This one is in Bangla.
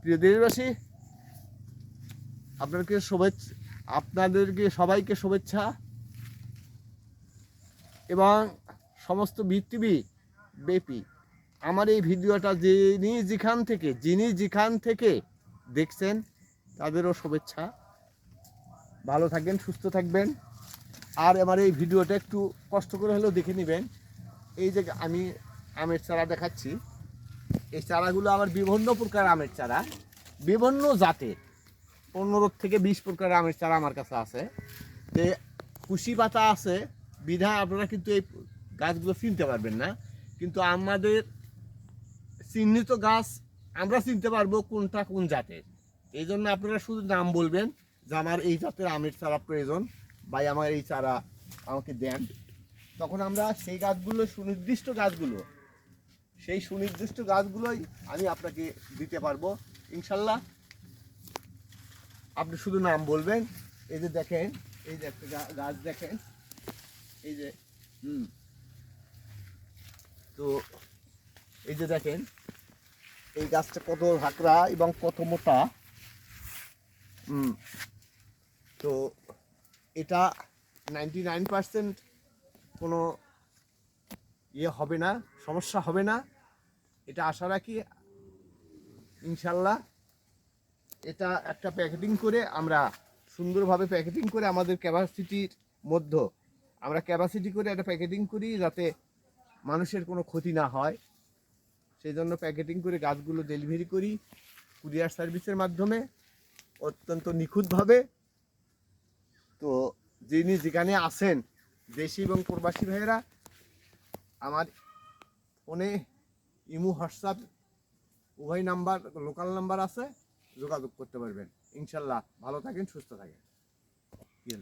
প্রিয় দেশবাসী, আপনাদেরকে শুভেচ্ছা, আপনাদেরকে সবাইকে শুভেচ্ছা এবং সমস্ত পৃথিবী ব্যাপী আমার এই ভিডিওটা যিনি যেখান থেকে, যিনি যেখান থেকে দেখছেন, তাদেরও শুভেচ্ছা। ভালো থাকবেন, সুস্থ থাকবেন। আর আমার এই ভিডিওটা একটু কষ্ট করে হলেও দেখে নেবেন। এই যে আমি আমের চারা দেখাচ্ছি। এই চারাগুলো আমার বিভিন্ন প্রকার আমের চারা, বিভিন্ন জাতের। পনেরো থেকে বিশ প্রকার আমের চারা আমার কাছে আছে। যে কুশি পাতা আছে বিধায় আপনারা কিন্তু এই গাছগুলো চিনতে পারবেন না। কিন্তু আমাদের চিহ্নিত গাছ আমরা চিনতে পারব কোনটা কোন জাতের। এই জন্য আপনারা শুধু নাম বলবেন যে আমার এই জাতের আমের চারা প্রয়োজন বা আমার এই চারা আমাকে দেন। তখন আমরা সেই গাছগুলো, সুনির্দিষ্ট গাছগুলো সেই সুনির্দিষ্ট গাছগুলোই আমি আপনাকে দিতে পারব। ইনশাল্লাহ। আপনি শুধু নাম বলবেন। এই যে দেখেন, এই যে একটা গাছ দেখেন। এই যে, হুম। তো এই যে দেখেন, এই গাছটা কত ঝাঁকড়া এবং কত মোটা। হুম। তো এটা নাইনটি নাইন পার্সেন্ট কোনো ইয়ে হবে না, সমস্যা হবে না। এটা আশা রাখি, ইনশাল্লাহ। এটা একটা প্যাকেটিং করে আমরা সুন্দরভাবে প্যাকেটিং করে আমাদের ক্যাপাসিটির মধ্যে, আমরা ক্যাপাসিটি করে একটা প্যাকেটিং করি যাতে মানুষের কোনো ক্ষতি না হয়। সেই জন্য প্যাকেটিং করে গাছগুলো ডেলিভারি করি কুরিয়ার সার্ভিসের মাধ্যমে, অত্যন্ত নিখুঁতভাবে। তো যিনি যেখানে আসেন দেশি এবং প্রবাসী ভাইয়েরা আমার ফোনে ইমু, হোয়াটসঅ্যাপ, উভয় নাম্বার, লোকাল নাম্বার আছে, যোগাযোগ করতে পারবেন। ইনশাল্লাহ, ভালো থাকেন, সুস্থ থাকেন। কি